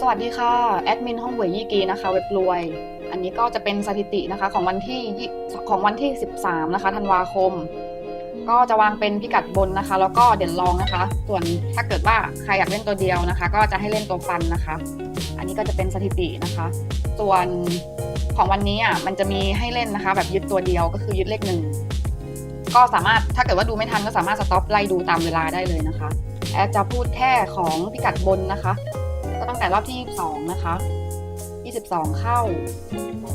สวัสดีค่ะ แอดมินห้องหวยยี่กีนะคะ เว็บรวย อันนี้ก็จะเป็นสถิตินะคะของวันที่ยี่ของวันที่ 13 นะคะธันวาคม ก็จะวางเป็นพิกัดบนนะคะ แล้วก็เด่นรองนะคะ ส่วนถ้าเกิดว่าใครอยากเล่นตัวเดียวนะคะ ก็จะให้เล่นตัวฟันนะคะ อันนี้ก็จะเป็นสถิตินะคะ ส่วนของวันนี้อะมันจะมีให้เล่นนะคะ แบบยึดตัวเดียวก็คือยึดเลขหนึ่งก็สามารถถ้าเกิดว่าดูไม่ทันก็สามารถสต็อปไล่ดูตามเวลาได้เลยนะคะ แอดจะพูดแค่ของพิกัดบนนะคะ ก็ตั้งแต่รอบที่ 22 นะคะ 22 เข้า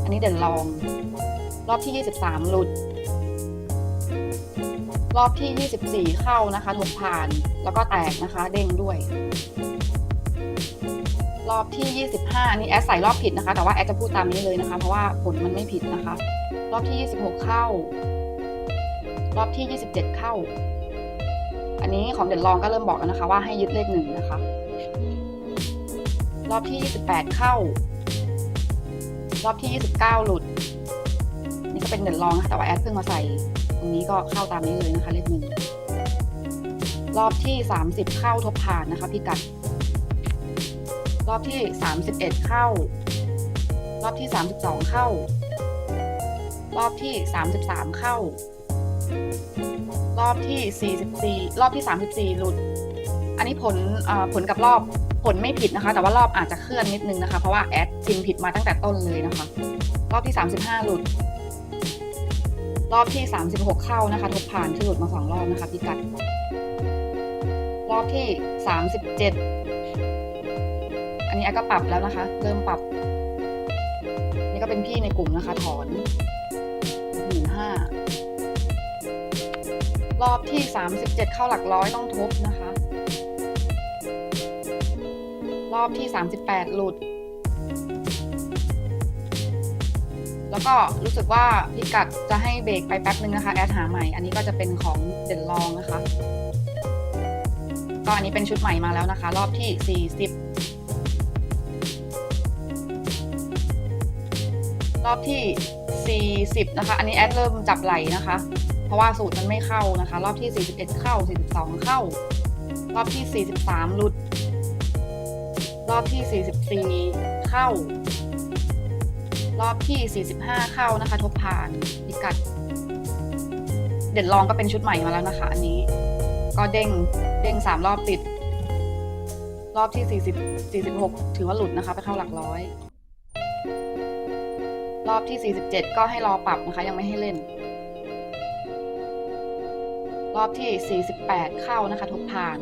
อันนี้เด่นรอง รอบที่ 23 หลุด รอบที่ 24 เข้านะคะทบผ่านแล้วก็แตกนะคะ เด้งด้วย รอบที่ 25อันนี้แอดใส่รอบผิดนะคะ แต่ว่าแอดจะพูดตามนี้เลยนะคะ เพราะว่าผลมันไม่ผิดนะคะ รอบที่ 26 เข้า รอบที่ 27 เข้า อันนี้ของเด่นรองก็เริ่มบอกแล้วนะคะ ว่าให้ยึดเลขหนึ่งนะคะ รอบที่ 28 เข้า รอบที่ 29 หลุด นี่ก็เป็นเด่นรองนะคะแต่ว่าแอดเพิ่งมาใส่ ตรงนี้ก็เข้าตามนี้เลยนะคะเลขหนึ่งรอบที่ 30 เข้าทบผ่านนะคะพี่กัด รอบที่ 31 เข้า รอบที่ 32 เข้า รอบที่ 33 เข้า รอบที่ 44 รอบที่ 34 หลุด อันนี้ผลผลกับรอบ ผลไม่ผิดนะคะ แต่ว่ารอบอาจจะเคลื่อนนิดนึงนะคะ เพราะว่าแอดพิมพ์ผิดมาตั้งแต่ต้นเลยนะคะ รอบที่ 35 หลุด รอบที่ 36 เข้านะคะทบผ่านที่หลุดมาสองรอบนะคะพี่กัด รอบที่ 37 อันนี้แอดก็ปรับแล้วนะคะ เริ่มปรับ นี่ก็เป็นพี่ในกลุ่มนะคะ ถอนหมื่นห้ารอบที่ 37 เข้าหลักร้อยต้องทบนะคะ รอบที่ 38 หลุด แล้วก็รู้สึกว่าพิกัดจะให้เบรกไปแป๊บนึงนะคะ แอดหาใหม่ อันนี้ก็จะเป็นของเด่นรองนะคะก็อันนี้เป็นชุดใหม่มาแล้วนะคะ รอบที่ 40 รอบที่ 40 นะคะ อันนี้แอดเริ่มจับไหลนะคะ เพราะว่าสูตรมันไม่เข้านะคะ รอบที่ 41 เข้า 42 เข้า รอบที่ 43 หลุด อบที่ 44 เข้า รอบที่ 45 เข้านะคะ ทบผ่านพิกัด เด่นรองก็เป็นชุดใหม่มาแล้วนะคะ อันนี้ ก็เด้งเด้งสามรอบติด รอบที่ 40 46 ถือว่าหลุดนะคะ ไปเข้าหลักร้อย รอบที่ 47 ก็ให้รอปรับนะคะ ยังไม่ให้เล่น รอบที่ 48 เข้านะคะ ทบผ่าน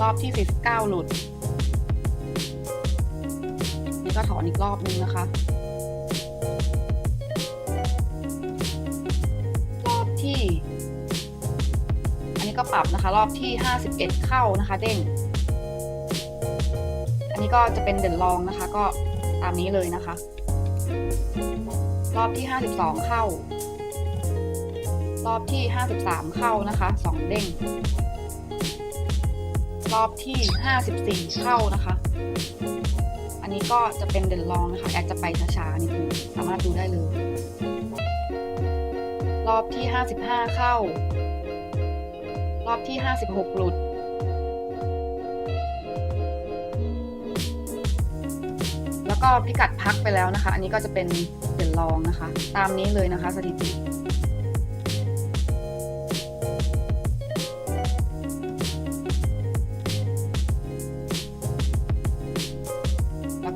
รอบที่ 49 หลุด นี่ก็ถอนอีกรอบนึงนะคะ รอบที่ อันนี้ก็ปรับนะคะ รอบที่ 51 เข้านะคะ เด้ง อันนี้ก็จะเป็นเด่นรองนะคะ ก็ตามนี้เลยนะคะ รอบที่ 52 เข้า รอบที่ 53 เข้านะคะสองเด้ง รอบที่ 54 เข้านะคะ อันนี้ก็จะเป็นเด่นรองนะคะแอดจะไปช้าๆนิดนึงสามารถดูได้เลย รอบที่ 55 เข้า รอบที่ 56 หลุด แล้วก็พิกัดพักไปแล้วนะคะ อันนี้ก็จะเป็นเด่นรองนะคะ ตามนี้เลยนะคะสถิติ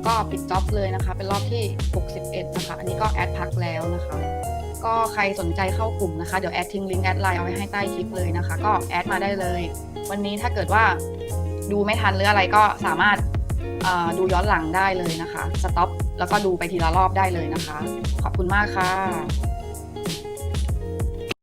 ก็ปิดจ็อบเลยนะคะ เป็นรอบที่ 61 นะคะ อันนี้ก็แอดพักแล้วนะคะ ก็ใครสนใจเข้ากลุ่มนะคะ เดี๋ยวแอดทิ้งลิงก์แอดไลน์เอาไว้ให้ใต้คลิปเลยนะคะ ก็แอดมาได้เลย วันนี้ถ้าเกิดว่าดูไม่ทันหรืออะไรก็สามารถดูย้อนหลังได้เลยนะคะ สต็อปแล้วก็ดูไปทีละรอบได้เลยนะคะ ขอบคุณมากค่ะ